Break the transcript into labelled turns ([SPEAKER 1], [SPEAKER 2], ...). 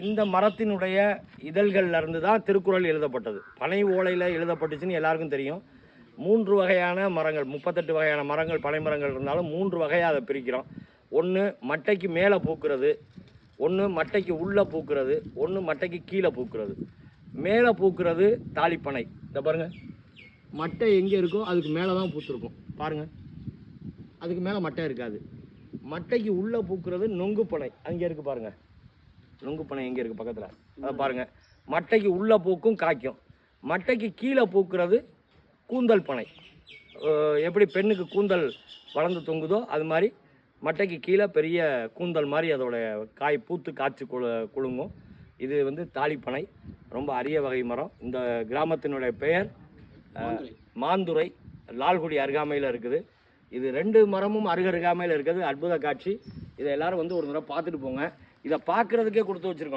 [SPEAKER 1] இந்த மரத்தினுடைய இதழ்கள்லருந்து தான் திருக்குறள் எழுதப்பட்டது. பனை ஓலையில் எழுதப்பட்டுச்சுன்னு எல்லாருக்கும் தெரியும். மூன்று வகையான மரங்கள் முப்பத்தெட்டு வகையான மரங்கள் பனை மரங்கள் இருந்தாலும் மூன்று வகையாக அதை பிரிக்கிறோம். ஒன்று மட்டைக்கு மேலே பூக்கிறது ஒன்று மட்டைக்கு உள்ளே பூக்கிறது ஒன்று மட்டைக்கு கீழே பூக்கிறது. மேலே பூக்கிறது தாலிப்பனை இந்த பாருங்கள் மட்டை எங்கே இருக்கோ அதுக்கு மேலே தான் பூத்துருக்கும். பாருங்கள் அதுக்கு மேலே மட்டை இருக்காது. மட்டைக்கு உள்ளே பூக்கிறது நொங்கு பனை. அங்கே இருக்குது பாருங்கள் நொங்கு பனை எங்கே இருக்குது பக்கத்தில்? அதை பாருங்க. மட்டைக்கு உள்ளே பூக்கும் காய்க்கும். மட்டைக்கு கீழே பூக்கிறது கூந்தல் பனை. எப்படி பெண்ணுக்கு கூந்தல் வளர்ந்து தொங்குதோ அது மாதிரி மட்டைக்கு கீழே பெரிய கூந்தல் மாதிரி அதோட காய் பூத்து காய்ச்சி குழு குலுங்கும். இது வந்து தாலிப்பனை ரொம்ப அரிய வகை மரம். இந்த கிராமத்தினுடைய பெயர் மாந்துரை. லால்குடி அருகாமையில் இருக்குது. இது ரெண்டு மரமும் அருகருகாமையில் இருக்குது. அற்புத காட்சி. இதை எல்லாரும் வந்து ஒரு முறை பார்த்துட்டு போங்க. இதை பார்க்குறதுக்கே கொடுத்து வச்சுருக்கோம்